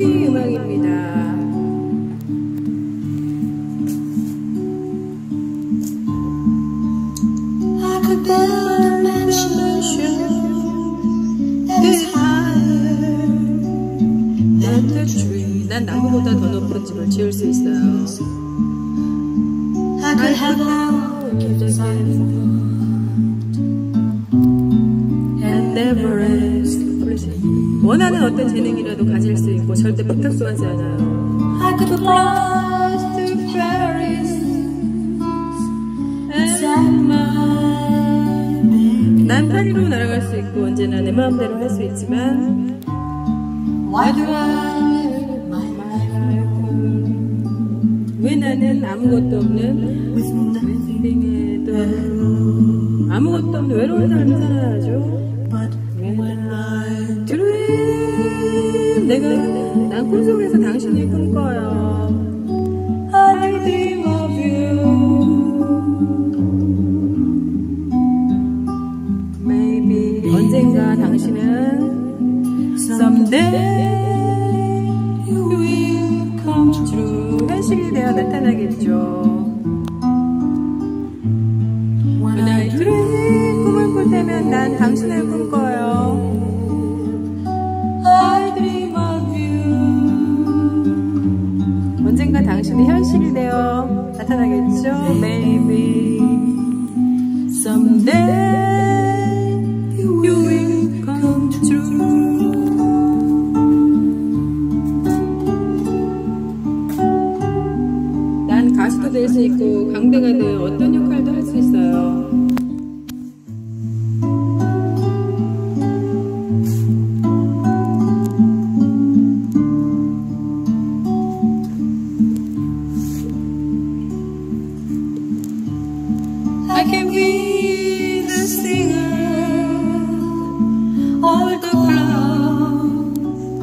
이 음악입니다. I could build a mansion that is higher than the tree. 난 나무보다 더 높은 집을 지을 수 있어요. I could have all 원하는 어떤 재능이라도 가질 수 있고 절대 부탁수하지 않아요. I could fly to Paris and my. 난 파리로 날아갈 수 있고 언제나 내 마음대로 할 수 있지만 Why do I live my life 왜 나는 아무것도 없는 with nothing 또 아무것도 없는 외로운 삶을 살아야죠. 드림 내가 난 꿈속에서 당신을 꿈꿔요. I dream of you? Maybe 언젠가 당신은 Someday you will come true. 현실이 되어 나타나겠죠. 때면 난 당신을 꿈꿔요. 언젠가 당신이 현실이 되어 나타나겠죠. Maybe someday you will come true. 난 가수도 될 수 있고 강대가 되어 어떤 역할도 할 수 있어요. Or the clown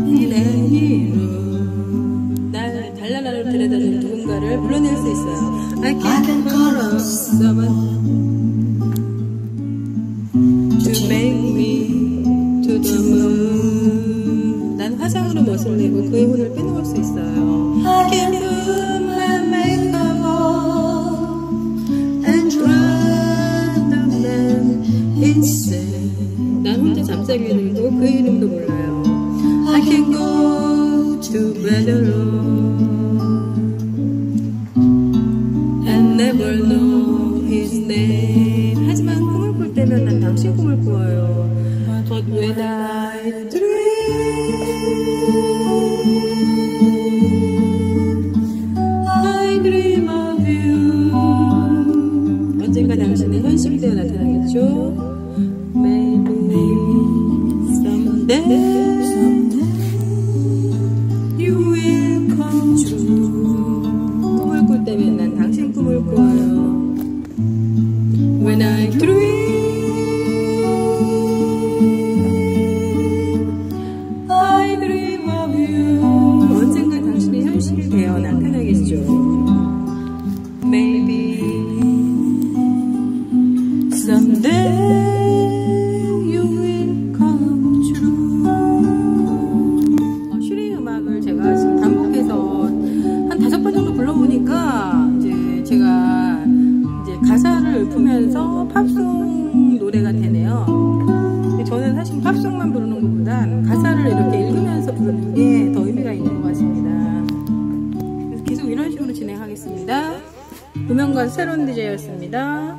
in any room. 날 달나라로 데려다줄 누군가를 불러낼 수 있어요. I I can call up someone to make me to the moon. 난 화장으로 멋을 내고 그의 혼을 빼놓을 수 있어요. I can 이름도 몰라요. I can go to bed alone and never know his name. 하지만 꿈을 꿀 때면 난 당신 꿈을 꾸어요. But when I dream, I dream of you. 언젠가 당신은 현실이 되어 나타나겠죠. When 읊으면서 팝송 노래가 되네요. 저는 사실 팝송만 부르는 것보단 가사를 이렇게 읽으면서 부르는 게 더 의미가 있는 것 같습니다. 계속 이런 식으로 진행하겠습니다. 음악가 새로운 DJ였습니다.